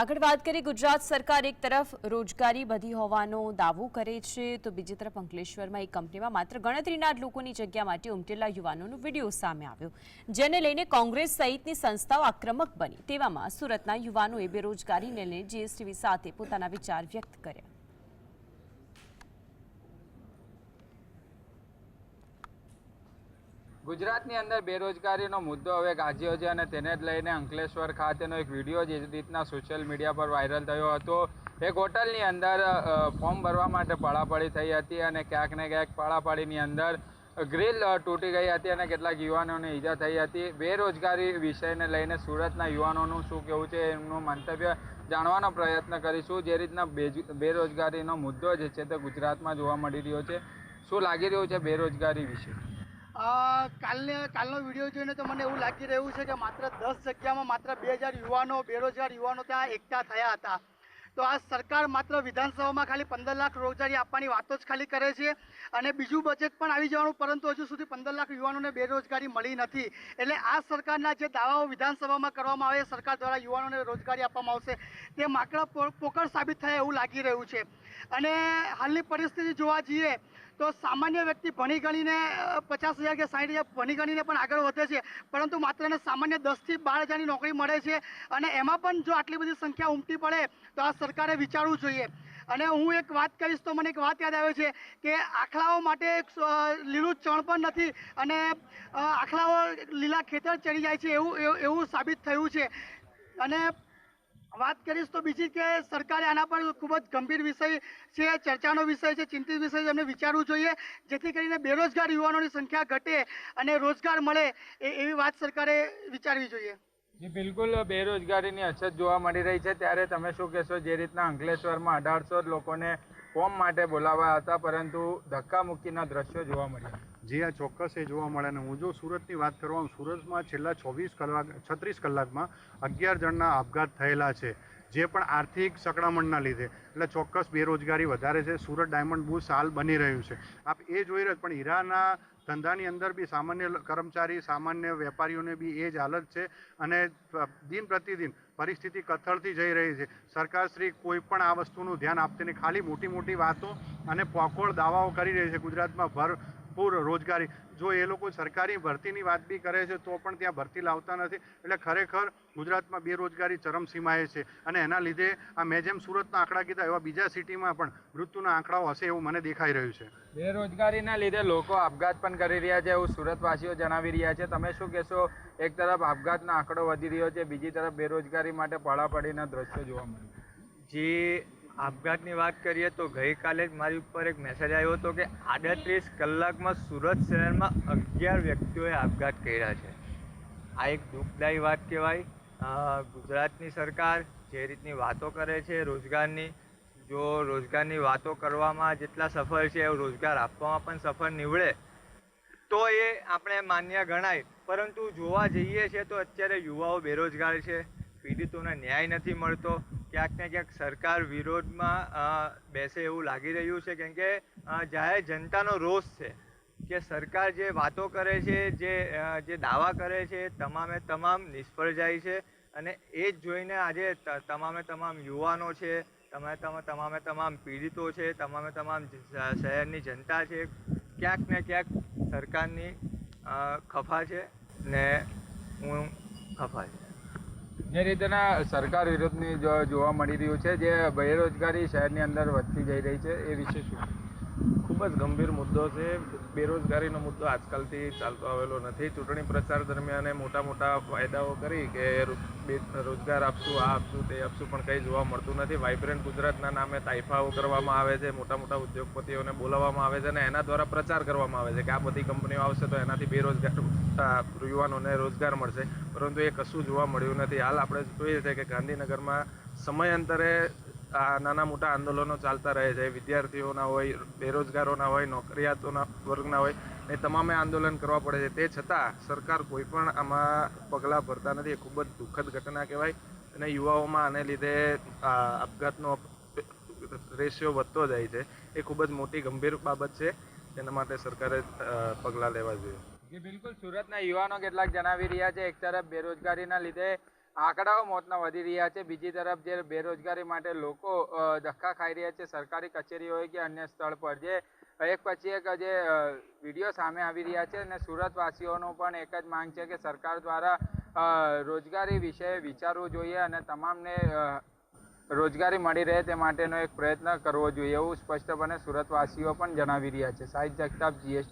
આગળ વાત કરીએ, ગુજરાત સરકાર એક તરફ રોજગારી બધી હોવાનો દાવો કરે છે, તો બીજી તરફ અંકલેશ્વરમાં એક કંપનીમાં માત્ર ગણતરીના જ લોકોની જગ્યા માટે ઉમટેલા યુવાનોનો વીડિયો સામે આવ્યો. જેને લઈને કોંગ્રેસ સહિતની સંસ્થાઓ આક્રમક બની, તેવામાં સુરતના યુવાનોએ બેરોજગારીને લઈને જીએસટીવી સાથે પોતાના વિચાર વ્યક્ત કર્યા. ગુજરાતની અંદર બેરોજગારીનો મુદ્દો હવે ગાજ્યો છે અને તેને જ લઈને અંકલેશ્વર ખાતેનો એક વીડિયો જે રીતના સોશિયલ મીડિયા પર વાયરલ થયો હતો. એક હોટલની અંદર ફોર્મ ભરવા માટે પડાપડી થઈ હતી અને ક્યાંક ને ક્યાંક પડાપડીની અંદર ગ્રીલ તૂટી ગઈ હતી અને કેટલાક યુવાનોને ઈજા થઈ હતી. બેરોજગારી વિષયને લઈને સુરતના યુવાનોનું શું કહેવું છે એમનું મંતવ્ય જાણવાનો પ્રયત્ન કરીશું. જે રીતના બેરોજગારીનો મુદ્દો જે છે તે ગુજરાતમાં જોવા મળી રહ્યો છે. શું લાગી રહ્યું છે બેરોજગારી વિશે? કાલને, કાલનો વીડિયો જોઈને તો મને એવું લાગી રહ્યું છે કે માત્ર દસ જગ્યામાં માત્ર બે હજાર યુવાનો, બેરોજગાર યુવાનો ત્યાં એકઠા થયા હતા. તો આ સરકાર માત્ર વિધાનસભામાં ખાલી પંદર લાખ રોજગારી આપવાની વાતો જ ખાલી કરે છે અને બીજું બજેટ પણ આવી જવાનું, પરંતુ હજુ સુધી પંદર લાખ યુવાનોને બેરોજગારી મળી નથી. એટલે આ સરકારના જે દાવાઓ વિધાનસભામાં કરવામાં આવે, સરકાર દ્વારા યુવાનોને રોજગારી આપવામાં આવશે, તે માકડા પોકળ સાબિત થાય એવું લાગી રહ્યું છે. અને હાલની પરિસ્થિતિ જોવા જઈએ તો સામાન્ય વ્યક્તિ ભણી ગણીને પચાસ હજાર કે સાઠ હજાર ભણી ગણીને પણ આગળ વધે છે. પરંતુ માત્ર સામાન્ય દસથી બાર હજારની નોકરી મળે છે અને એમાં પણ જો આટલી બધી સંખ્યા ઉમટી પડે, તો આ સરકારે વિચારવું જોઈએ. અને હું એક વાત કહીશ, તો મને એક વાત યાદ આવે છે કે આખલાઓ માટે એક લીલું ચણ પણ નથી અને આખલાઓ લીલા ખેતર ચડી જાય છે એવું- એવું સાબિત થયું છે. અને વાત કરીશ તો બીજી કે સરકારે આના પર ખૂબ જ ગંભીર વિષય છે, ચર્ચાનો વિષય છે, ચિંતિત વિષય છે, એમને વિચારવું જોઈએ. જેથી કરીને બેરોજગાર યુવાનોની સંખ્યા ઘટે અને રોજગાર મળે એ, એવી વાત સરકારે વિચારવી જોઈએ. જી, બિલકુલ. બેરોજગારીની અછત જોવા મળી રહી છે. ત્યારે તમે શું કહેશો? જે રીતના અંકલેશ્વરમાં અઢારસો લોકોને ફોર્મ માટે બોલાવ્યા હતા, પરંતુ ધક્કામુક્કીના દ્રશ્યો જોવા મળ્યા. જે આ ચોક્કસ એ જોવા મળે ને હું જો સુરતની વાત કરવા સુરતમાં છેલ્લા ચોવીસ કલાક, છત્રીસ કલાકમાં અગિયાર જણના આપઘાત થયેલા છે, જે પણ આર્થિક સંકળામણના લીધે. એટલે ચોક્કસ બેરોજગારી વધારે છે, સુરત ડાયમંડ બુશ સાલ બની રહ્યું છે. આપ એ જોઈ રહ્યા પણ હીરાના ધંધાની અંદર બી સામાન્ય કર્મચારી, સામાન્ય વેપારીઓને બી એ જ હાલત છે અને દિન પ્રતિદિન પરિસ્થિતિ કથળતી જઈ રહી છે. સરકારશ્રી કોઈ પણ આ વસ્તુનું ધ્યાન આપતી નહીં ખાલી મોટી મોટી વાતો અને પોકોળ દાવાઓ કરી રહી છે ગુજરાતમાં ભરપૂર રોજગારી. જો એ લોકો સરકારી ભરતીની વાત બી કરે છે તો પણ ત્યાં ભરતી લાવતા નથી. એટલે ખરેખર ગુજરાતમાં બેરોજગારી ચરમસીમાએ છે. અને એના લીધે આ મેં જેમ સુરતના આંકડા કીધા એવા બીજા સિટીમાં પણ મૃત્યુના આંકડાઓ હશે એવું મને દેખાઈ રહ્યું છે. બેરોજગારીના લીધે લોકો આપઘાત પણ કરી રહ્યા છે એવું સુરતવાસીઓ જણાવી રહ્યા છે. તમે શું કહેશો? એક તરફ આપઘાતનો આંકડો વધી રહ્યો છે બીજી તરફ બેરોજગારી માટે પડાપડીના દ્રશ્યો જોવા મળે જે આપઘાતની વાત કરીએ તો ગઈકાલે જ મારી ઉપર એક મેસેજ આવ્યો હતો કે આડત્રીસ કલાકમાં સુરત શહેરમાં અગિયાર વ્યક્તિઓએ આપઘાત કર્યા છે. આ એક દુઃખદાયી વાત કહેવાય. ગુજરાતની સરકાર જે રીતની વાતો કરે છે રોજગારની, જો રોજગારની વાતો કરવામાં જેટલા સફળ છે, એવું રોજગાર આપવામાં પણ સફળ નીવડે, તો એ આપણે માન્ય ગણાય. પરંતુ જોવા જઈએ છીએ તો અત્યારે યુવાઓ બેરોજગાર છે, પીડિતોને ન્યાય નથી મળતો. ક્યાંક ને ક્યાંક સરકાર વિરોધમાં બેસે એવું લાગી રહ્યું છે, કેમ કે જાહેર જનતાનો રોષ છે કે સરકાર જે વાતો કરે છે, જે જે દાવા કરે છે તમામે તમામ નિષ્ફળ જાય છે અને એ જ જોઈને આજે તમામે તમામ યુવાનો છે, તમામે તમા- તમામે તમામ પીડિતો છે, તમામે તમામ શહેરની જનતા છે, ક્યાંક ને ક્યાંક સરકારની ખફા છે ને હું ખફા છે. જે રીતના સરકાર વિરોધની જોવા મળી રહ્યું છે, જે બેરોજગારી શહેરની અંદર વધતી જઈ રહી છે, એ વિશે શું? ખૂબ જ ગંભીર મુદ્દો છે. બેરોજગારીનો મુદ્દો આજકાલથી ચાલતો આવેલો નથી. ચૂંટણી પ્રચાર દરમિયાન મોટા મોટા વાયદાઓ કરી કે રોજગાર આપશું, આ આપશું, તે આપશું પણ કંઈ જોવા મળતું નથી. વાઇબ્રન્ટ ગુજરાતના નામે તાઇફાઓ કરવામાં આવે છે, મોટા મોટા ઉદ્યોગપતિઓને બોલાવવામાં આવે છે અને એના દ્વારા પ્રચાર કરવામાં આવે છે કે આ બધી કંપનીઓ આવશે તો એનાથી બેરોજગાર યુવાનોને રોજગાર મળશે. પરંતુ એ કશું જોવા મળ્યું નથી. હાલ આપણે જોઈએ છે કે ગાંધીનગરમાં સમયાંતરે આ નાના મોટા આંદોલનો ચાલતા રહે છે, વિદ્યાર્થીઓના હોય, બેરોજગારોના હોય, નોકરિયાતોના વર્ગના હોય એ તમામે આંદોલન કરવા પડે છે. તે છતાં સરકાર કોઈ પણ આમાં પગલાં ભરતા નથી. ખૂબ જ દુઃખદ ઘટના કહેવાય. અને યુવાઓમાં આને લીધે આપઘાતનો રેશિયો વધતો જાય છે. એ ખૂબ જ મોટી ગંભીર બાબત છે. તેના માટે સરકારે પગલાં લેવા જોઈએ. બિલકુલ. સુરતના યુવાનો કેટલાક જણાવી રહ્યા છે. એક તરફ બેરોજગારીના લીધે આંકડાઓ મોતના વધી રહ્યા છે. બીજી તરફ જે બેરોજગારી માટે લોકો ધક્કા ખાઈ રહ્યા છે સરકારી કચેરી હોય કે અન્ય સ્થળ પર. જે એક પછી એક જે વીડિયો સામે આવી રહ્યા છે અને સુરતવાસીઓનો પણ એક જ માંગ છે કે સરકાર દ્વારા રોજગારી વિશે વિચારવું જોઈએ અને તમામને રોજગારી મળી રહે તે માટેનો એક પ્રયત્ન કરવો જોઈએ એવું સ્પષ્ટપણે સુરતવાસીઓ પણ જણાવી રહ્યા છે. સાહિત્ય જગતાપ જીએસ